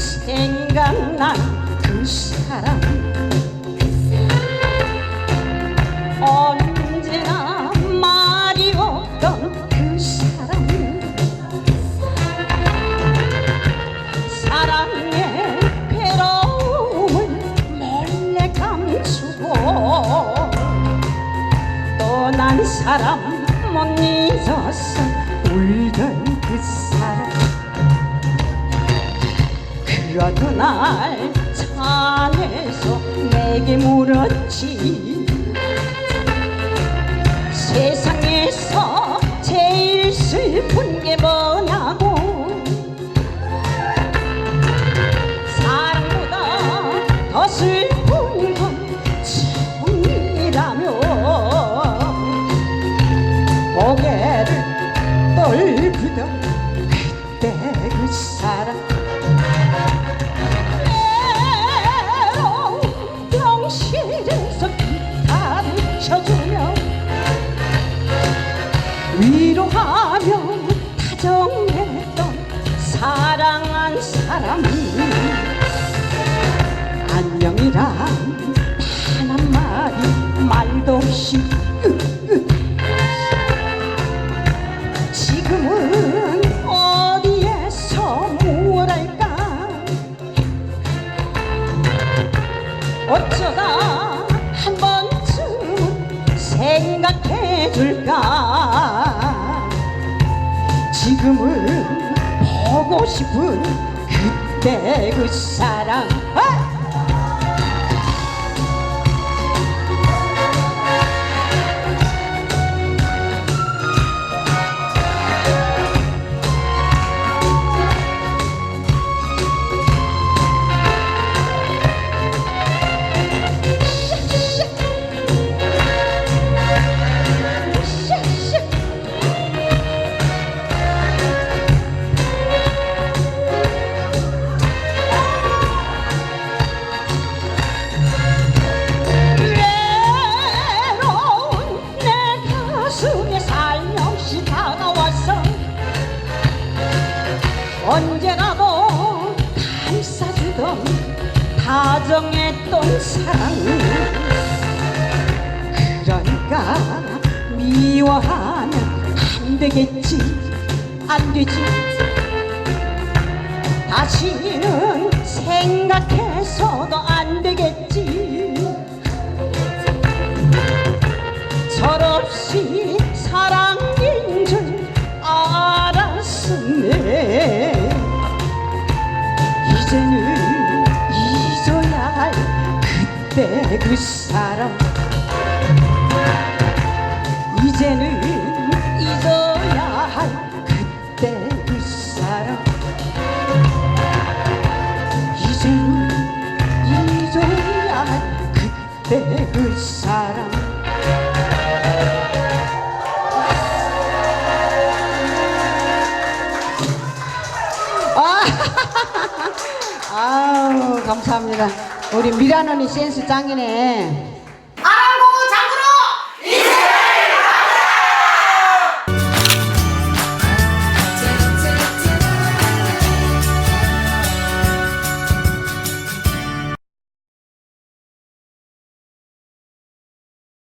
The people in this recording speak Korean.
생각난 그 사람. 언제나 말이 없던 그 사람. 사랑의 괴로움을 몰래 감추고 떠난 사람 못 잊어서 울던 그 사람. 그러던 날 산에서 내게 물었지. 세상에서 제일 슬픈 게 뭐냐고. 사랑보다 더 슬픈 건 정이라며. 고개를 떨구던 그때 그 사람 쳐주며 위로하며 다정했던 사랑한 사람이 안녕이란 단 한마디 말도 없이 지금 생각해 줄까 지금은 보고 싶은 그때 그 사랑 아! 언제나도 감싸주던 다정했던 사랑 그러니까 미워하면 안 되겠지. 안 되지. 다시는 생각해서도 안 되겠지 그때 그 사람. 이제는 잊어야 할 그때 그 사람. 이제는 잊어야 할 그때 그 사람. 아, 아우 감사합니다. 우리 미란 언니 센스 짱이네.